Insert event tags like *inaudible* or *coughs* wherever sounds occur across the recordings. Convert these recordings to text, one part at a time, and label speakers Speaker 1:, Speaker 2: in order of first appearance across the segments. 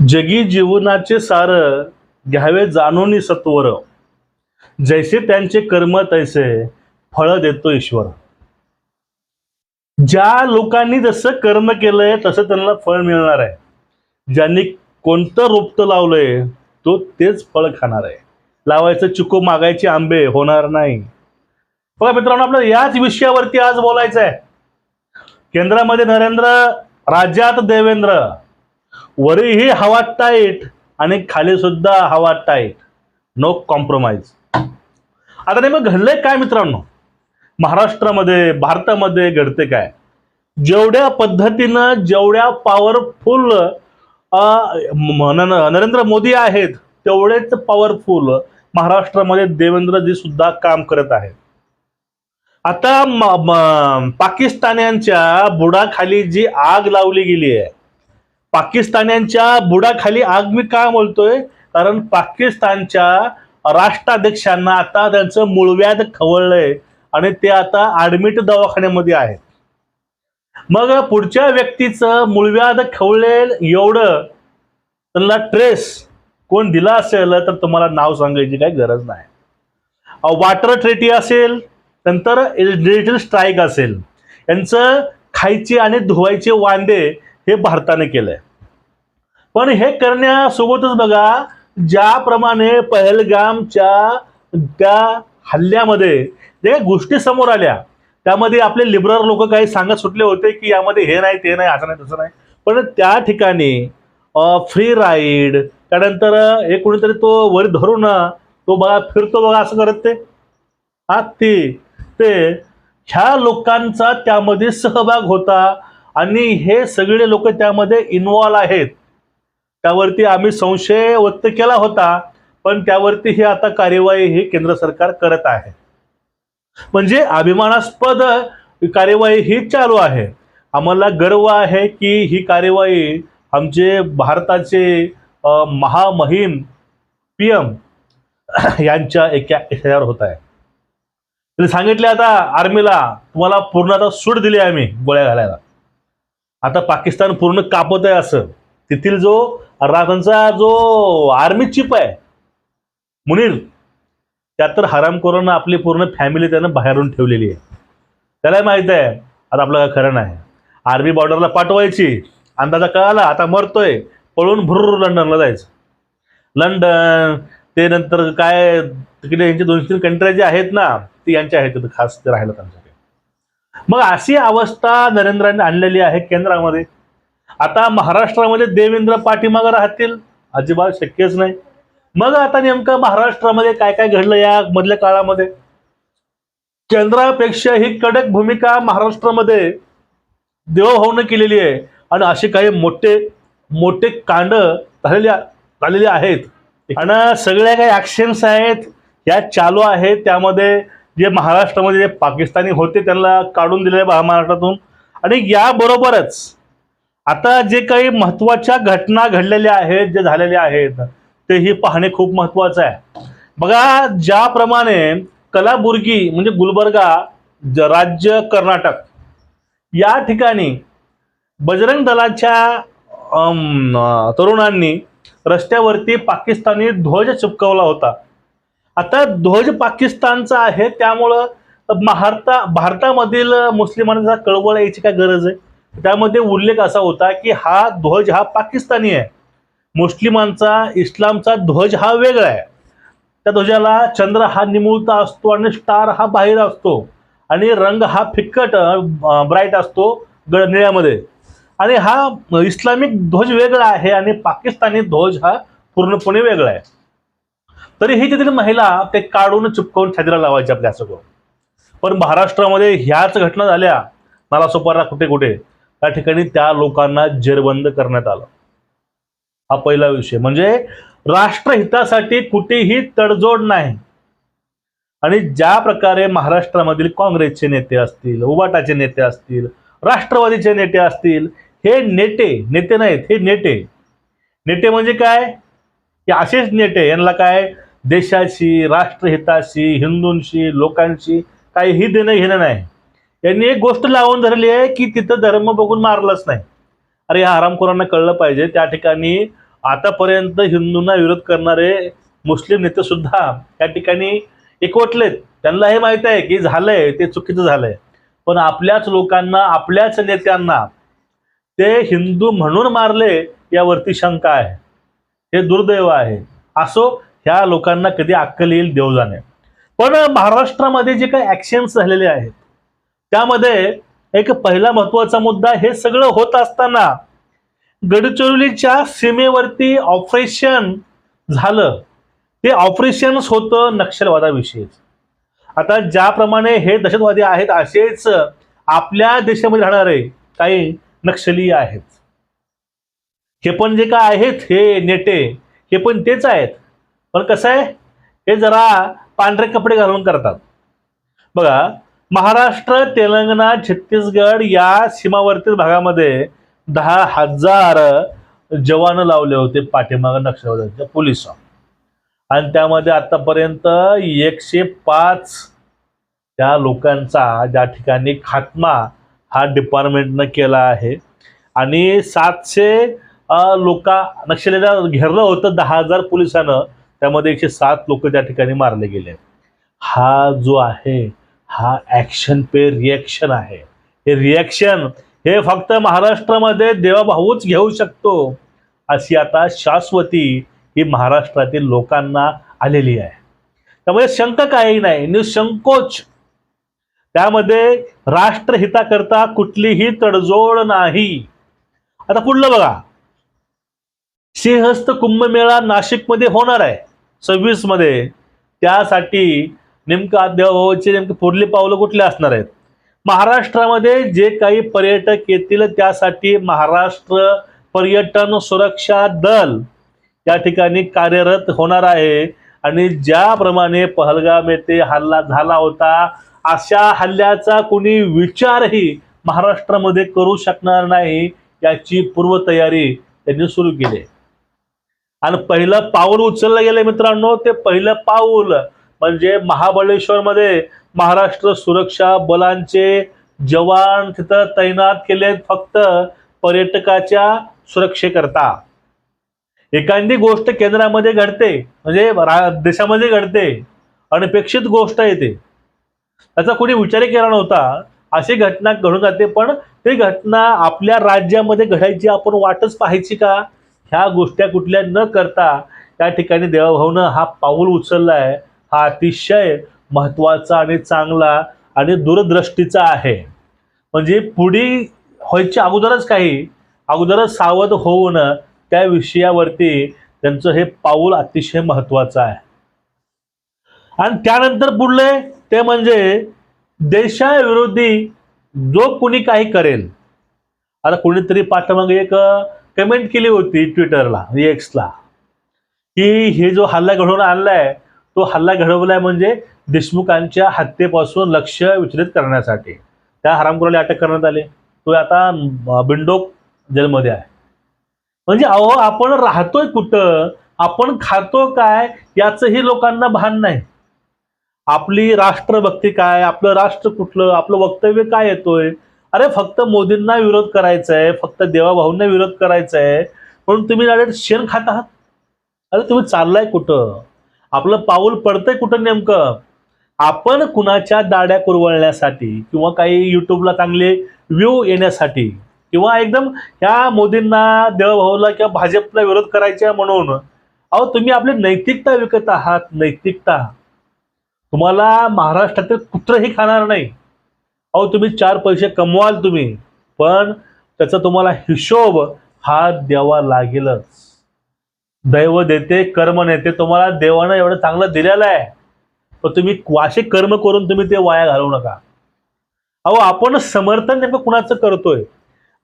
Speaker 1: जगी जीवनाचे सार घ्यावे जाणून सत्वर. जैसे त्यांचे कर्म तैसे फळ देतो ईश्वर. ज्या लोकांनी जसं कर्म केलंय तसं त्यांना फळ मिळणार आहे. ज्यांनी कोणतं रोपतं लावलंय तो तेच फळ खाणार आहे. लावायचं चिकू मागायचे आंबे होणार नाही. बघा मित्रांनो आपल्याला याच विषयावरती आज बोलायचं आहे केंद्रामध्ये नरेंद्र राज्यात देवेंद्र. वरही हवा टाईट आणि खाली सुद्धा हवा टाईट. नो कॉम्प्रोमाइज आता नेमकं घडलंय काय मित्रांनो? महाराष्ट्रामध्ये भारतामध्ये घडते काय? जेवढ्या पद्धतीनं जेवढ्या पॉवरफुल नरेंद्र मोदी आहेत तेवढेच पॉवरफुल महाराष्ट्रामध्ये देवेंद्रजी सुद्धा काम करत आहेत. आता पाकिस्तान्यांच्या बुडाखाली जी आग लावली गेली आहे पाकिस्तान्यांच्या बुडाखाली आग मी का बोलतोय कारण पाकिस्तानच्या राष्ट्राध्यक्षांना आता त्यांचं मूळव्याध खवळलंय आणि ते आता ऍडमिट दवाखान्यामध्ये आहेत. मग पुढच्या व्यक्तीचं मूळव्याध खवळेल एवढं त्यांना ट्रेस कोण दिला असेल तर तुम्हाला नाव सांगायची काही गरज नाही. वॉटर ट्रेटी असेल नंतर डिजिटल स्ट्राईक असेल. यांचं खायचे आणि धुवायचे वांदे हे भारताने केलंय. पण हे करण्यासोबतच बघा ज्याप्रमाणे पहलगामच्या त्या हल्ल्यामध्ये जे काही गोष्टी समोर आल्या त्यामध्ये आपले लिबरल लोक काही सांगत सुटले होते की यामध्ये हे नाही ते नाही असं नाही तसं नाही. पण त्या ठिकाणी फ्री राईड त्यानंतर हे कोणीतरी तो वर धरून तो बघा फिरतो बघा असं करत ते. हा ते ह्या लोकांचा त्यामध्ये सहभाग होता. आणि हे सगळे लोक त्यामध्ये इन्वॉल्व आहेत. त्यावरती आम्ही संशय व्यक्त केला होता पण त्यावरती ही आता कार्यवाही ही केंद्र सरकार करत आहे. म्हणजे अभिमानास्पद कार्यवाही ही चालू आहे. आम्हाला गर्व आहे की ही कार्यवाही आमचे भारताचे महामहिम पी एम *coughs* यांच्या एका ह्याच्यावर होत आहे. त्यांनी सांगितले आता आर्मीला तुम्हाला पूर्णतः सूट दिली आम्ही गोळ्या घालायला. आता पाकिस्तान पूर्ण कापत आहे असं. तेथील जो रा- त्यांचा जो आर्मी चिप आहे मुनीर त्यात तर हराम करून आपली पूर्ण फॅमिली त्यानं बाहेरून ठेवलेली आहे. त्याला माहीत आहे आता आपलं काय खरं नाही. आर्मी बॉर्डरला पाठवायची. अंदाजा कळाला आता मरतोय. पळून भुर्र लंडनला जायचं. लंडन ते नंतर काय तिकडे यांचे दोन तीन कंट्र्या जे आहेत ना ती यांच्या आहेत तिथं खास ते राहिलं त्यांचं मग अशी अवस्था नरेंद्रांनी आणलेली आहे केंद्रामध्ये. आता महाराष्ट्रामध्ये देवेंद्र पाठीमागं राहतील अजिबात शक्यच नाही. मग आता नेमकं महाराष्ट्रामध्ये काय काय घडलं या मधल्या काळामध्ये? केंद्रापेक्षा ही कडक भूमिका महाराष्ट्रामध्ये देवभावनं केलेली आहे. आणि असे काही मोठे मोठे कांड झालेले झालेले आहेत. आणि सगळ्या काही ॲक्शन्स आहेत या चालू आहेत त्यामध्ये जे महाराष्ट्रामध्ये जे पाकिस्तानी होते त्यांना काढून दिले महाराष्ट्रातून. आणि याबरोबरच आता जे काही महत्त्वाच्या घटना घडलेल्या आहेत जे झालेल्या आहेत तेही पाहणे खूप महत्वाचं आहे. बघा ज्याप्रमाणे कलाबुर्गी म्हणजे गुलबर्गा ज- राज्य कर्नाटक या ठिकाणी बजरंग दलाच्या तरुणांनी रस्त्यावरती पाकिस्तानी ध्वज चिपकवला होता. आता ध्वज पाकिस्तानचा आहे त्यामुळं भारता भारतामधील मुस्लिमांचा कळवळ यायची काय गरज आहे? त्यामध्ये उल्लेख असा होता की हा ध्वज हा पाकिस्तानी आहे. मुस्लिमांचा इस्लामचा ध्वज हा वेगळा आहे. त्या ध्वजाला चंद्र हा निमुळता असतो आणि स्टार हा बाहेर असतो. आणि रंग हा फिक्कट ब्राईट असतो गड निळ्यामध्ये. आणि हा इस्लामिक ध्वज वेगळा आहे आणि पाकिस्तानी ध्वज हा पूर्णपणे वेगळा आहे. तरी ही तिथील महिला ते काढून चिपकवून छातीला लावायचे आपल्या सगळं. पण महाराष्ट्रामध्ये ह्याच घटना झाल्या. नालासोपारा कुठे कुठे? त्या ठिकाणी त्या लोकांना जेरबंद करण्यात आलं. हा पहिला विषय. म्हणजे राष्ट्रहितासाठी कुठेही तडजोड नाही. आणि ज्या प्रकारे महाराष्ट्रामधील काँग्रेसचे नेते असतील उबाटाचे नेते असतील राष्ट्रवादीचे नेते असतील हे नेते नेते नाहीत हे नेते. नेते म्हणजे काय? की असेच नेते. यांना काय? देशाशी राष्ट्रहिताशी हिंदूंशी लोकांशी काहीही देणं घेणं नाही. यांनी एक गोष्ट लावून धरली आहे की तिथं धर्म बघून मारलंच नाही. अरे ह्या आरामखोरांना कळलं पाहिजे? त्या ठिकाणी आतापर्यंत हिंदूंना विरोध करणारे मुस्लिम नेते सुद्धा त्या ठिकाणी एकवटलेत. त्यांना हे माहीत आहे की झालंय ते चुकीचं झालंय. पण आपल्याच लोकांना आपल्याच नेत्यांना ते हिंदू म्हणून मारले यावरती शंका आहे. हे दुर्दैव आहे. असो ह्या लोकांना कधी अक्कल येईल देव जाणे. पण महाराष्ट्रामध्ये जे काही ऍक्शन्स झालेले आहेत त्यामध्ये एक पहिला महत्त्वाचा मुद्दा हे सगळं होत असताना गडचिरोलीच्या सीमेवरती ऑपरेशन झालं. ते ऑपरेशनच होतं नक्षलवादाविषयीच आता ज्याप्रमाणे हे दहशतवादी आहेत असेच आपल्या देशामध्ये राहणारे काही नक्षली आहेत. हे पण जे काय आहेत हे नेते हे पण तेच आहेत. पण कसं आहे हे जरा पांढरे कपडे घालून करतात. बघा महाराष्ट्र तेलंगणा छत्तीसगड या सीमावर्ती भागामध्ये दहा हजार जवान लावले होते पाठीमाग नक्षलवाद्यांच्या पोलीस. आणि त्यामध्ये आतापर्यंत एकशे पाच त्या लोकांचा ज्या ठिकाणी खात्मा हा डिपार्टमेंटनं केला आहे. आणि सातशे लोक लोका नक्षलीला घेरलं होतं दहा हजार पोलिसानं. त्यामध्ये एकशे सात लोक त्या ठिकाणी मारले गेले हा जो आहे हा ॲक्शन पे रिॲक्शन आहे. हे रिॲक्शन हे फक्त महाराष्ट्रामध्ये देवाभाऊच घेऊ शकतो अशी आता शाश्वती ही महाराष्ट्रातील लोकांना आलेली आहे. त्यामुळे शंक काही नाही निसंकोच त्यामध्ये राष्ट्रहिताकरता कुठलीही तडजोड नाही. आता पुढलं बघा. सिंहस्थ कुंभमेळा नाशिकमध्ये होणार आहे. सव्वीसमध्ये. त्यासाठी नेमकं अद्यावचे नेमके पुरली पावलं कुठले असणार आहेत? महाराष्ट्रामध्ये जे काही पर्यटक येतील त्यासाठी महाराष्ट्र पर्यटन सुरक्षा दल या ठिकाणी कार्यरत होणार आहे. आणि ज्याप्रमाणे पहलगाम येथे हल्ला झाला होता अशा हल्ल्याचा कोणी विचारही महाराष्ट्रामध्ये करू शकणार नाही याची पूर्वतयारी त्यांनी सुरू केली आहे. आणि पहिलं पाऊल उचललं गेलं मित्रांनो ते पहिलं पाऊल. म्हणजे महाबळेश्वरमध्ये महाराष्ट्र सुरक्षा बलांचे जवान तिथं तैनात केले फक्त पर्यटकाच्या सुरक्षेकरता. एखादी गोष्ट केंद्रामध्ये घडते म्हणजे रा- देशामध्ये घडते अनपेक्षित गोष्ट येते त्याचा कोणी विचारही केला नव्हता. अशी घटना घडून जाते पण ती घटना आपल्या राज्यामध्ये घडायची आपण वाटच पाहायची का? ह्या गोष्टी कुठल्या न करता त्या ठिकाणी देवाभाऊनं हा पाऊल उचलला आहे हा अतिशय महत्त्वाचा आणि चांगला आणि दूरदृष्टीचा आहे. म्हणजे पुढे व्हायच्या अगोदरच काही अगोदरच सावध होऊन त्या विषयावरती त्यांचं हे पाऊल अतिशय महत्त्वाचं आहे. आणि त्यानंतर पुढले ते म्हणजे देशाविरोधी जो कोणी काही करेल आता कोणीतरी पाठीमागे एक कमेंट केली होती ट्विटरला एक्सला की हे जो हल्ला घडवून आणलाय तो हल्ला घडवलाय म्हणजे देशमुखांच्या हत्येपासून लक्ष विचलित करण्यासाठी. त्या हरामखोराला अटक करण्यात आले. तो आता बिंडोक जेलमध्ये आहे. म्हणजे अहो आपण राहतोय कुठं? आपण खातो काय? याचंही लोकांना भान नाही. आपली राष्ट्रभक्ती काय? आपलं राष्ट्र कुठलं? आपलं वक्तव्य काय येतोय? अरे फक्त मोदींना विरोध करायचा आहे फक्त देवाभाऊंना विरोध करायचा आहे म्हणून तुम्ही डायरेक्ट शेण खात आहात? अरे तुम्ही चाललाय कुठं? आपलं पाऊल पडतंय कुठं नेमकं? आपण कुणाच्या दाड्या कुरवळण्यासाठी किंवा काही युट्यूबला चांगले व्ह्यू येण्यासाठी किंवा एकदम ह्या मोदींना देवभाऊला किंवा भाजपला विरोध करायचा म्हणून अहो तुम्ही आपली नैतिकता विकत आहात नैतिकता. तुम्हाला महाराष्ट्रातील कुत्रही खाणार नाही. अहो तुम्ही चार पैसे कमवाल तुम्ही पण त्याचा तुम्हाला हिशोब हा द्यावा लागेलच. दैव देते कर्म नेते तुम्हाला देवानं एवढं चांगलं दिलेलं आहे. पण तुम्ही असे कर्म करून तुम्ही ते वाया घालवू नका. अहो आपण समर्थन नेमकं कुणाचं करतोय?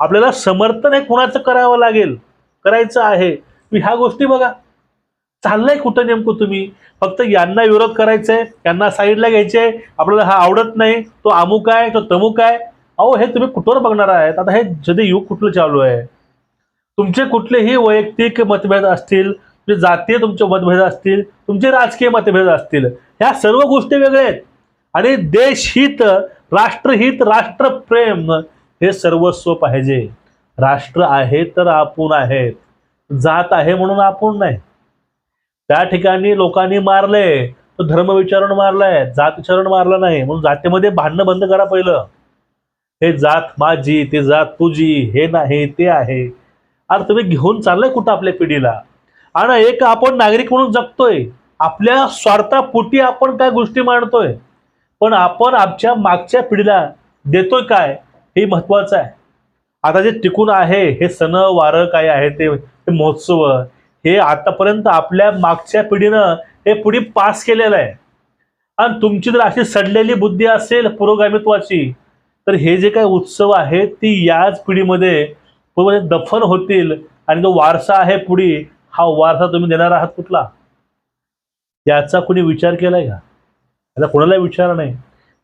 Speaker 1: आपल्याला समर्थन हे कुणाचं करावं लागेल? करायचं आहे. तुम्ही ह्या गोष्टी बघा. चाललंय कुठं नेमकं तुम्ही? फक्त यांना विरोध करायचा आहे यांना साईडला घ्यायचे आपल्याला हा आवडत नाही तो अमुक आहे तो तमुक आहे. अहो हे तुम्ही कुठवर बघणार आहेत? आता हे जदी युग कुठलं चालू आहे? तुमचे कुठलेही वैयक्तिक मतभेद असतील तुमचे जातीय तुमचे मतभेद असतील तुमचे राजकीय मतभेद असतील ह्या सर्व गोष्टी वेगळ्या आहेत. आणि देशहित राष्ट्रहित राष्ट्रप्रेम हे सर्वस्व पाहिजे. राष्ट्र आहे तर आपण आहेत. जात आहे म्हणून आपण नाही. त्या ठिकाणी लोकांनी मारले तो धर्म विचारून मारलाय जात विचारून मारला नाही म्हणून जातीमध्ये भांडणं बंद करा पहिलं. हे जात माझी ते जात तुझी हे नाही ते आहे. अरे तुम्ही घेऊन चाललंय कुठं आपल्या पिढीला? आणि एक आपण नागरिक म्हणून जगतोय. आपल्या स्वार्थापोटी आपण काय गोष्टी मांडतोय? पण आपण आमच्या मागच्या पिढीला देतोय काय? हे महत्वाचं आहे. आता जे टिकून आहे हे सण वारं काय आहे ते महोत्सव हे आतापर्यंत आपल्या मागच्या पिढीनं हे पुढे पास केलेलं आहे. आणि तुमची जर अशी सडलेली बुद्धी असेल पुरोगामित्वाची तर हे जे काही उत्सव आहेत ती याच पिढीमध्ये दफन होतील. आणि जो वारसा आहे पुढे हा वारसा तुम्ही देणार आहात कुठला? याचा कुणी विचार केलाय का? याचा कोणाला विचार नाही.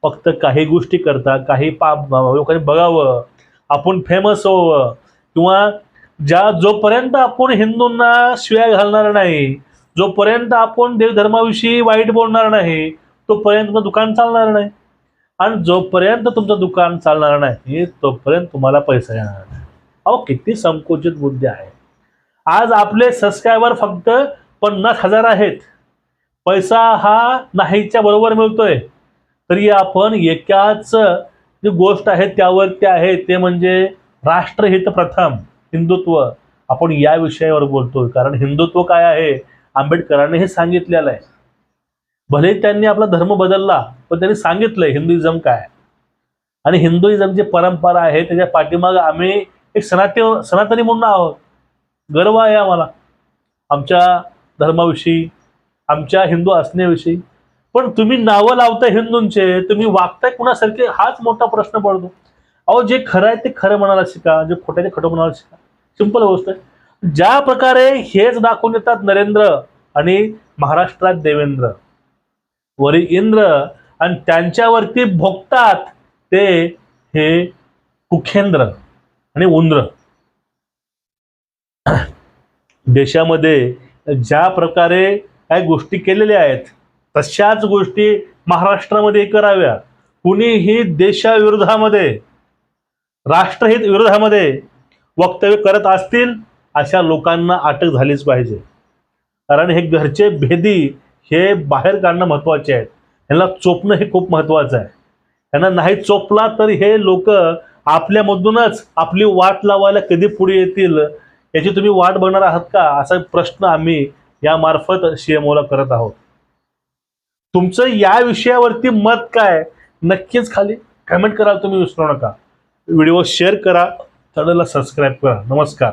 Speaker 1: फक्त काही गोष्टी करता काही पाप लोकांनी बघावं आपण फेमस व्हावं किंवा ज्या जोपर्यंत आपण हिंदूंना शिव्या घालणार नाही जोपर्यंत आपण देवधर्माविषयी वाईट बोलणार नाही तोपर्यंत तुमचं दुकान चालणार नाही. आणि जोपर्यंत तुमचं दुकान चालणार नाही तोपर्यंत तुम्हाला पैसा येणार नाही. अहो किती संकुचित बुद्धी आहे. आज आपले सबस्क्रायबर फक्त पन्नास हजार आहेत. पैसा हा नाहीच्या बरोबर मिळतोय. तरी आपण एकाच जी गोष्ट आहे त्यावरती आहे ते म्हणजे राष्ट्रहित प्रथम. हिंदुत्व आपण या विषयावर बोलतोय. कारण हिंदुत्व काय आहे? आंबेडकरांनी हे सांगितलेलं आहे. भले त्यांनी आपला धर्म बदलला पण त्यांनी सांगितलंय हिंदुइझम काय आणि हिंदुइझमची परंपरा आहे त्याच्या पाठीमागे आम्ही एक सनातन सनातनी म्हणून आहोत. गर्व आहे आम्हाला. आमच्या धर्माविषयी आमच्या हिंदू असण्याविषयी पण तुम्ही नावं लावताय हिंदूंचे तुम्ही वागताय कुणासारखे हाच मोठा प्रश्न पडतो. अहो जे खरं आहे ते खरं म्हणायला शिका जे खोटं आहे ते खोटं म्हणायला शिका. सिंपल गोष्ट आहे. ज्या प्रकारे हेच दाखवून देतात नरेंद्र आणि महाराष्ट्रात देवेंद्र. वरी इंद्र आणि त्यांच्यावरती भोगतात ते हे कुखेंद्र आणि उंद्र. देशामध्ये ज्या प्रकारे काही गोष्टी केलेल्या आहेत तशाच गोष्टी महाराष्ट्रामध्ये कराव्या. कुणीही देशाविरोधामध्ये राष्ट्रहित विरोधामध्ये वक्तव्य करत असतील अशा लोकांना अटक झालीच पाहिजे. कारण हे घरचे भेदी हे बाहेर काढणं महत्त्वाचे आहेत ह्यांना चोपणं हे खूप महत्वाचं आहे. त्यांना नाही चोपला तर हे लोक आपल्यामधूनच आपली वाट लावायला कधी पुढे येतील? याची तुम्ही वाट बघणार आहात का? असा प्रश्न आम्ही यामार्फत सीएमओला करत आहोत. तुमचं या विषयावरती मत काय? नक्कीच खाली कमेंट करा तुम्ही विसरू नका. व्हिडिओ शेअर करा. चॅनलला सबस्क्राईब करा. नमस्कार.